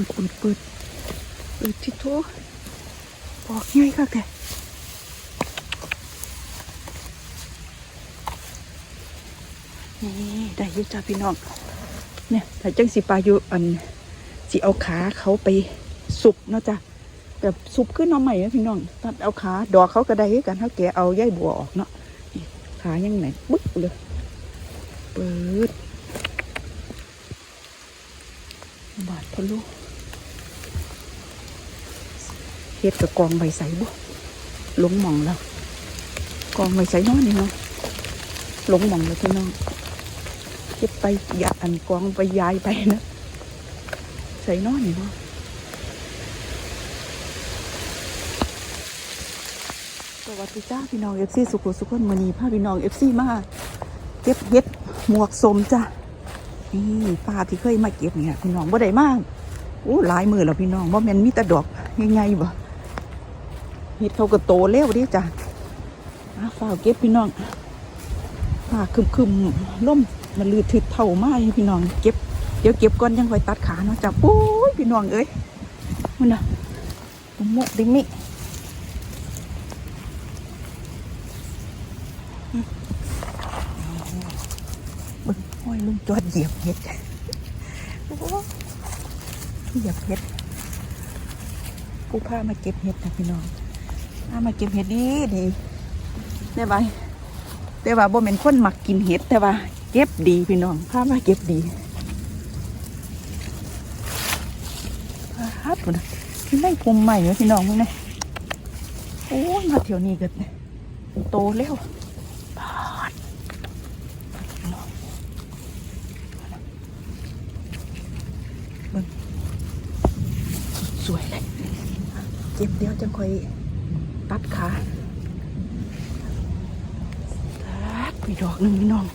ปิดเปิดเปิดเปิดที่โถบอกง่ายค่ะแกนี่ได้ยุจ้าพี่น้องเนี่ยแต่จังสิปลาอยู่อันสิเอาขาเขาไปสุกเนาะจ้ะแบบสุกขึ้นเอาใหม่นะพี่น้องตัดเอาขาดอกเขาก็ได้กันถ้าแกเอาใยบัวออกเนาะขายังไหนบึ๊กเลยเปิดบาทพะลุ เฮ็ดกับกองใบใสบุหลงหมองแล้ว กองใบใสน้อยนี่เนาะหลงหมองแล้วพี่น้องเก็บไปย่าอันกองไปยายไปนะใส่น้อยนี่เนาะสวัสดีจ้าพี่น้องเอฟซีสุขุสุขนมณีพาพี่น้องเอฟซีมาเก็บเฮ็ดหมวกสมจ้านี่ป้าที่เคยมาเก็บเนี่ยพี่น้องบ่ได้มากโอ้หลายมือแล้วพี่น้องบ่แม่นมีแต่ดอกใหญ่ๆบ่ เฮ็ดเขาก็โตเร็วดิจ้ะอาฝ้าวเก็บพี่น้องฝ้าคึมๆล่มมันลืดถึดเท่ามากพี่น้อง เก็บเดี๋ยวเก็บก่อนยังค่อยตัดขาเนาะจ้ะโอ้ยพี่น้องเอ้ยมันน่ะมุกดิมิบิ่งห้อยลุงจอดเหยียบเห็ดเหยียบเห็ดผู้พามาเก็บเห็ดนะพี่น้อง พามาเก็บเห็ดดีดีได้ไหมแต่ว่าบ่เป็นคนมักกินเห็ดแต่ว่าเก็บดีพี่น้องพามาเก็บดีฮัดพุ่นนะที่ไม่ภูมิใหม่เลยพี่น้องมึงเนี่ยโอ้ยมาเที่ยวนี้กันโตแล้วปาดสวยเลยเจ็บเดียวจังค่อย ตัดขาตัดมีดอกหนึ่งพี่น้อง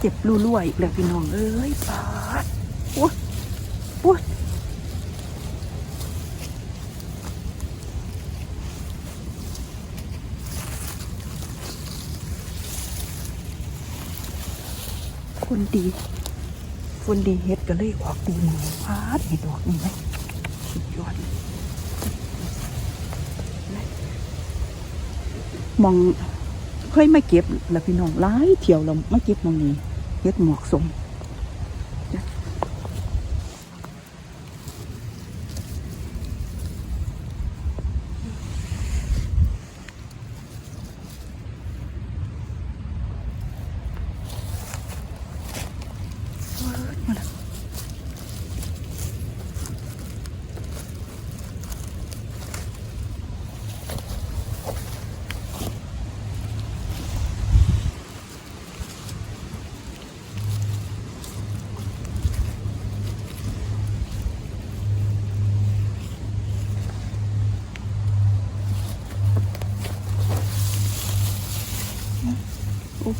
เจ็บรั่วๆอีกแล้วพี่น้อง เอ้ยป้าดโอ้ยโอ้ยคน ดีฝนดีเฮ็ดก็เลยออกดีมือพาดเห็ดออกนี่ไหมสุดยอดมองเคยมาเก็บแล้วพี่น้องหลายเที่ยวเรามาเก็บมองนี้เฮ็ดหมวกสม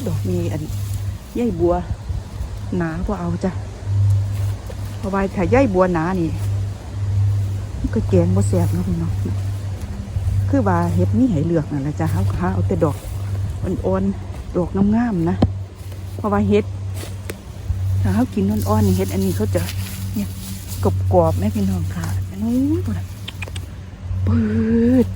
ดอกมีอันใยบัว หนาพอเอาจ้ะเพราะว่าถ้าใยบัวหนานี่ก็แกงบ่แซ่บเนาะพี่น้องคือว่าเห็ดนี่ให้เลือกนั่นแหละจ้ะเขาหาเอาแต่ดอกอ่อนๆดอกงามๆนะ เพราะว่าเห็ดถ้าเขากินอ่อนๆนี่เห็ดอันนี้เขาจะเนี่ยกรอบๆไหมพี่น้องค่ะนู้นปุ่นน่ะปืด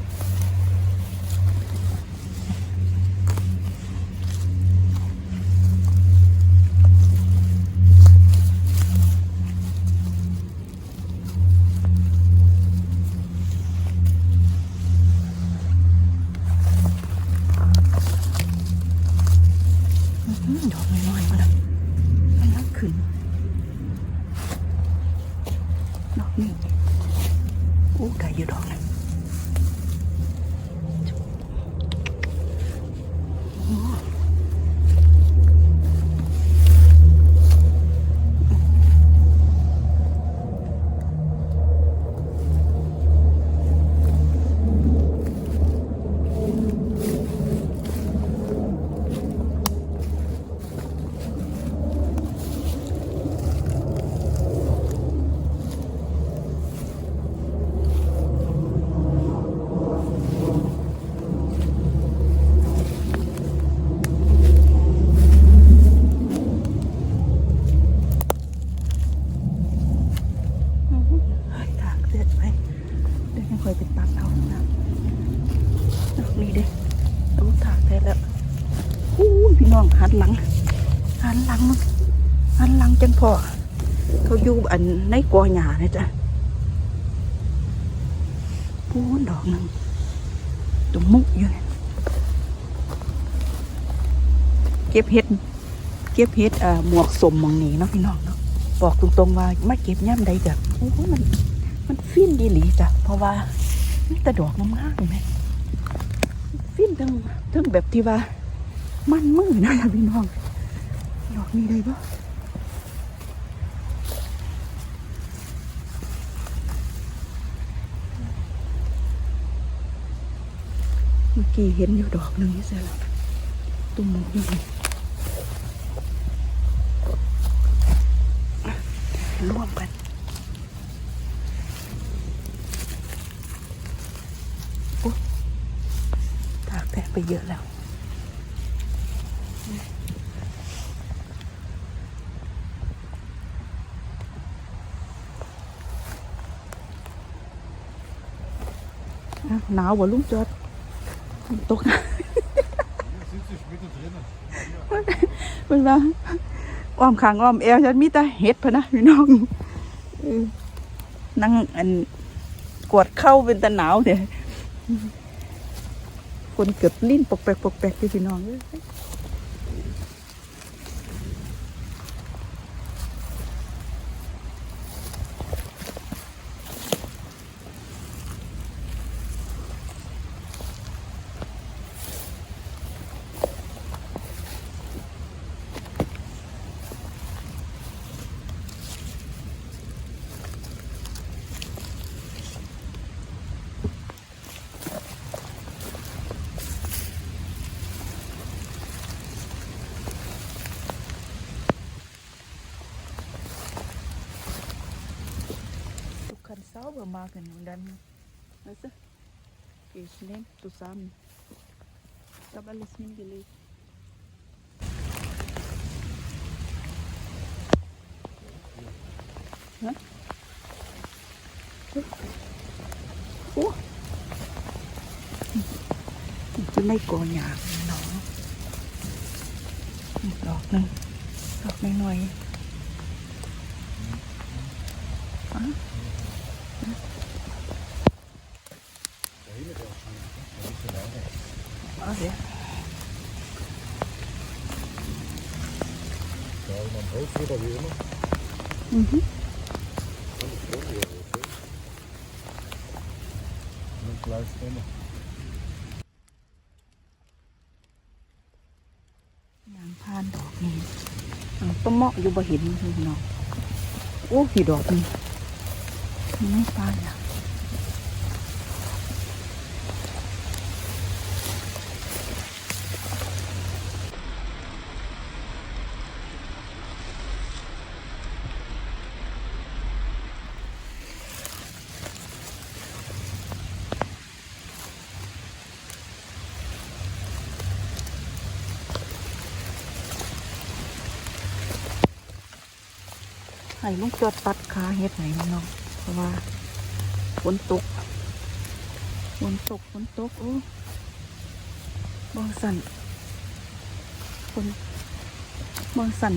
ดี๋ยวจะคยไปตัดเอานะนี่เด้ต้องถากได้แล้วอู้พี่น้องหันหลังหันหลังมันหันหลังจังพอเขาอยู่อันในกอหญ้าเนี่ยจ้ะปูนดอกหนึ่งตัวมมุกอยู่เก็บเห็ดเก็บเห็ดหมวกสมมองนี้เนาะพี่น้องเนาะบอกตรงๆว่าไม่เก็บย่ำใดจ้ะโอ้มัน มันฟินดีหลีจ้ะเพราะว่ามีแต่ดอกงามๆเห็นไหมฟินทั้งทั้งแบบที่ว่า มันมือนะพี่น้องดอกนี้ได้ปะเมื่อกี้เห็นอยู่ดอกหนึ่งนี่ใช่หรอตุ้มหมกอยู่นี่ร่วมกัน ตากแดด ไปเยอะแล้วอ้าวหนาวกว่าลุงจอดตก Sitzt mittendrin. เป็นว่าอ้อมขางอ้อมแอวฉันมีแต่เห็ดพะนะพี่น้องเออนั่งอันกวดเข้าเป็นตะหนาวเดี๋ยว คนเกิดลิ้นปกแปกปกแปกอยู่พี่น้องเอ้ยทุ กคันเศร้าเบอร์มากัน und dann weißt du geh ich nehm zusammen ich habe alles hingelegt Hä? Ủa? จะไม่ก่อหยาบเนาะอีกดอกหนึ่งดอกน้อยๆอะ เอาเดี๋ยว Ja, man Holz wieder wie immer. อือฮึ Alles rot hier. Nicht gleich immer. ยางพานดอกนี้อ่าต้นเหมาะอยู่บ่เห็นพี่น้องโอ้พี่ดอกนี่มันไม่ปานอะ ให้ลุงจอดตัดขาเฮ็ดไหม่น้องเพราะว่าฝนตกฝนตกฝนตกโอ้บางสันฝนบางสัน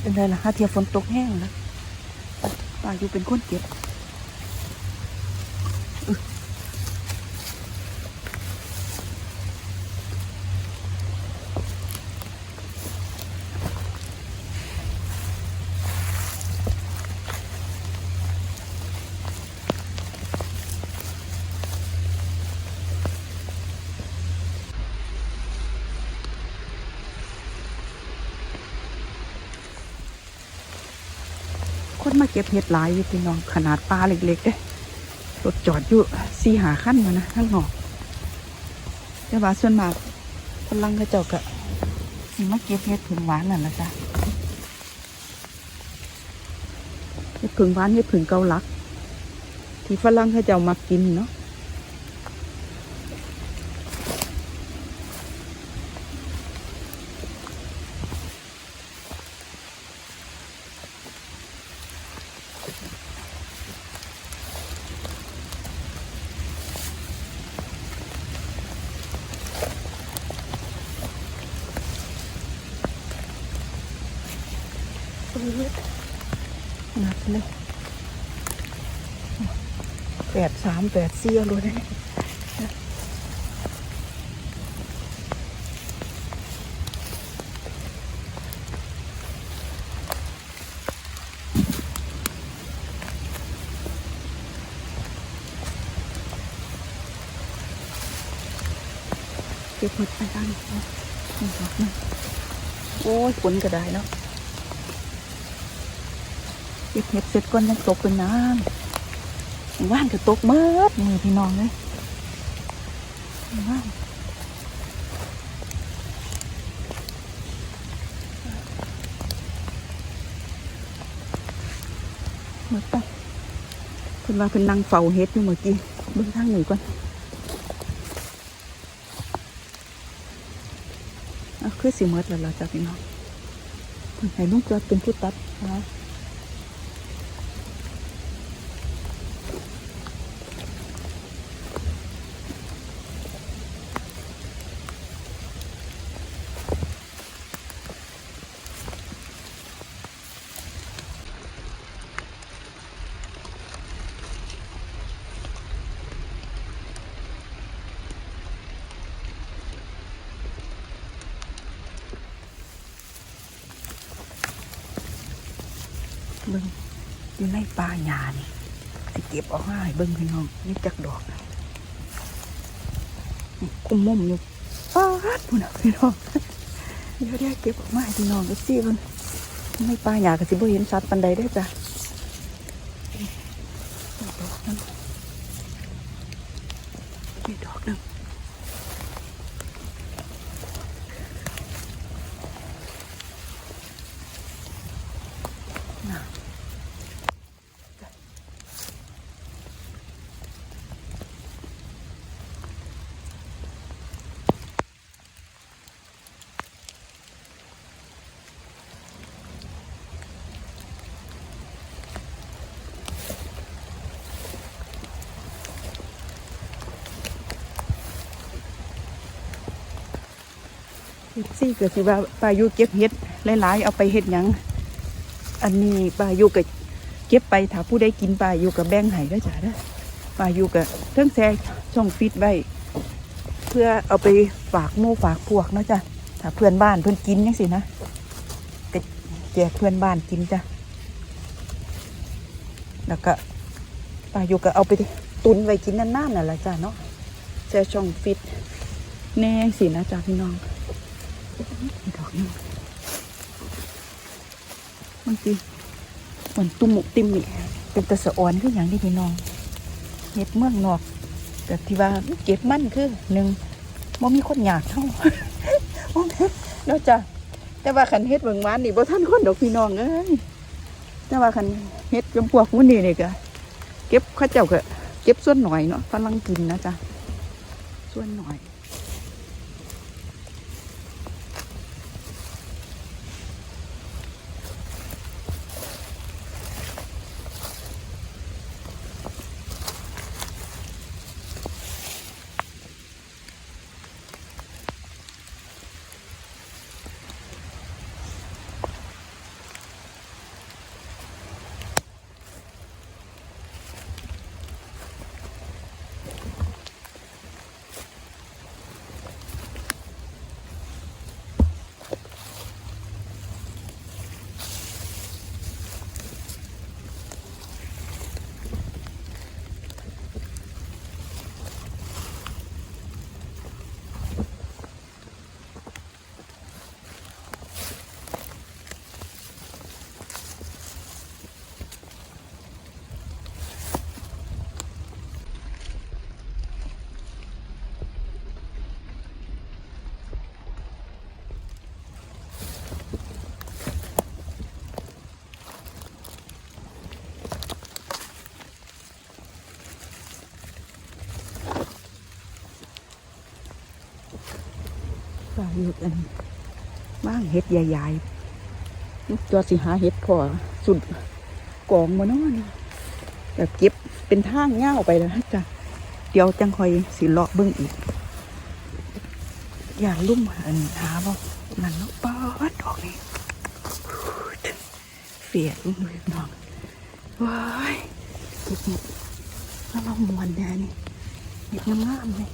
เป็นไรล่ะฮะเทียฝนตกแห้งแล้วป้าอยู่เป็นคนเก็บ มาเก็บเห็ดหลายอยู่พี่น้องขนาดปลาเล็กๆเด้รถจอดอยู่สี่หาขั้นมานะข้างนอกแต่ว่าส่วนมากฝรั่งเขาเจ้าก็สิมาเก็บเห็ดผึ่งหวานนั่นแหละจ้ะเห็ดผึ่งหวานเห็ดผึ่งเกาลัก ที่ฝรั่งเขาเจ้ามากินเนาะ แปดสามแปดเสียเลยนเก็บหมดไปด้านนี้ดอกนึงโอ้ยฝนก็ได้เนาะเก็บเห็ดเสร็จก่อนยังตกเป็นน้ำ ว่านก็ตกเบิดมือพี่น้องเลยว่านหมดไปเพิ่นว่าเพิ่นนั่งเฝ้าเห็ดอยู่เมื่อกี้เบิ่งทางหนึ่งก่อนอะคือสิหมดแล้วล่ะจ้ะพี่น้องเพิ่นให้ลุงจอดเป็นผู้ตัดนะ เบิ่ง อยู่ในป่าหญ้านี่สิเก็บออกมาให้เบิ่งพี่น้องนี่จักดอกนี่คุมมุมอยู่ป้าดพุ่นน่ะพี่น้องเดี๋ยวเดี๋ยวเก็บออกมาให้พี่น้องก็สิเบิ่งในป่าหญ้าก็สิบ่เห็นสัตว์ปานใดได้จ้ะดอกหนึงนี่ดอกนึง ซี่ก็สิว่าปลายุเก็บเฮ็ดหลายๆเอาไปเฮ็ดหยังอันนี้ปลายุก็เก็บไปถ้าผู้ใดกินปลายุก็แบ่งให้เด้จ้ะเด้ปลายุก็เทิงแซ่ช่องฟิตไว้เพื่อเอาไปฝากหมู่ฝากพวกนะจ้ะถ้าเพื่อนบ้านเพิ่อนกินจังซี่นะก็แจกเพื่อนบ้านกินจ้ะแล้วก็ปลายุก็เอาไปตุนไว้กินนานๆน่ะละจ้ะเนาะแช่ช่องฟิตแน่สินะจ้ะพี่น้อง ดอกนึงบางทีเหมือนตุ่มหมุกติมนี่เป็นตะสะออนคืออย่างที่พี่น้องเห็ดเมืองนอกแต่ที่ว่าเก็บมั่นคือหนึ่งบ่มีคนอยากเท่าม่นเนาะจ้ะแต่ว่าคันเฮ็ดเบิ่งหวานนี่บ่ทันคนดอกพี่น้องเอ้ยแต่ว่าคันเฮ็ดจำพวกมื้อนี้นี่ก็เก็บเขาเจ้าก็เก็บส่วนหน่อยเนาะฝรั่งกินนะจ้ะส่วนหน่อย อยู่กันบ้างเห็ดใหญ่ๆตัวสิหาเห็ดพอสุดกองมานาะนี่แบบเก็บเป็นทางเง่าวไปแล้วนะจ้ะเดี๋ยวจังคอยสิเลาะเบิ้งอีก อย่างลุ่มอันหาบ่นั่นเนาะป้าดดอกนี่เปียกลงเลยพี่น้องว้ายเก็บเห็ดแล้วเรามวนแน่นี่เห็ดงามๆเลย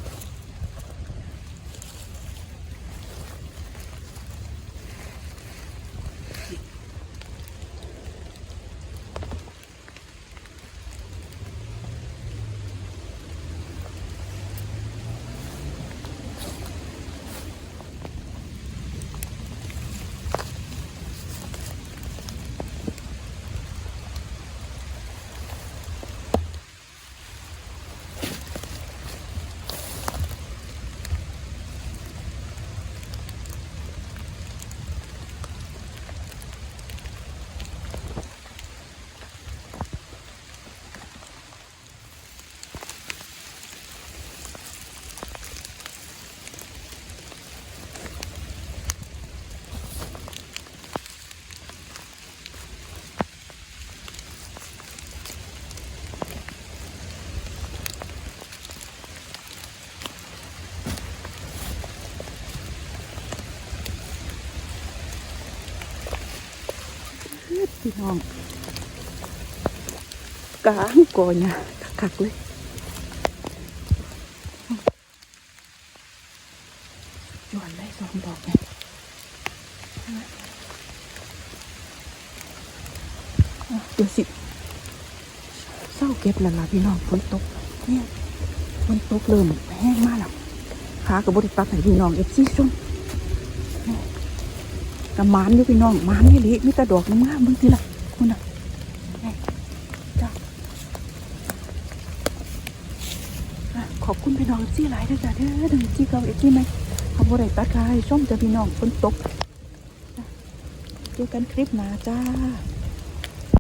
พี่น้องกลางก่อนเนี่ยคักๆเลยจวนได้สองดอกเนี่ยอะเดี๋ยวสิเศร้าเก็บแล้วล่ะพี่น้องฝนตกเนี่ยฝนตกเริ่มแห้งมากแล้วขากระบริตัดให้พี่น้องเอฟซีชม กระมานอยู่พี่น้องมานนี่ลิมีแต่ดอกงามมึงทีละคุณน่ะจ้าอะขอบคุณพี่น้องซี่หลายด้วยจ้ะเด้อดึงจี้เขาเอ็กซี่ไหมขอบคุณตัดคายช่องจะพี่น้องฝนตกจ้ะเจอกันคลิปหน้าจ้า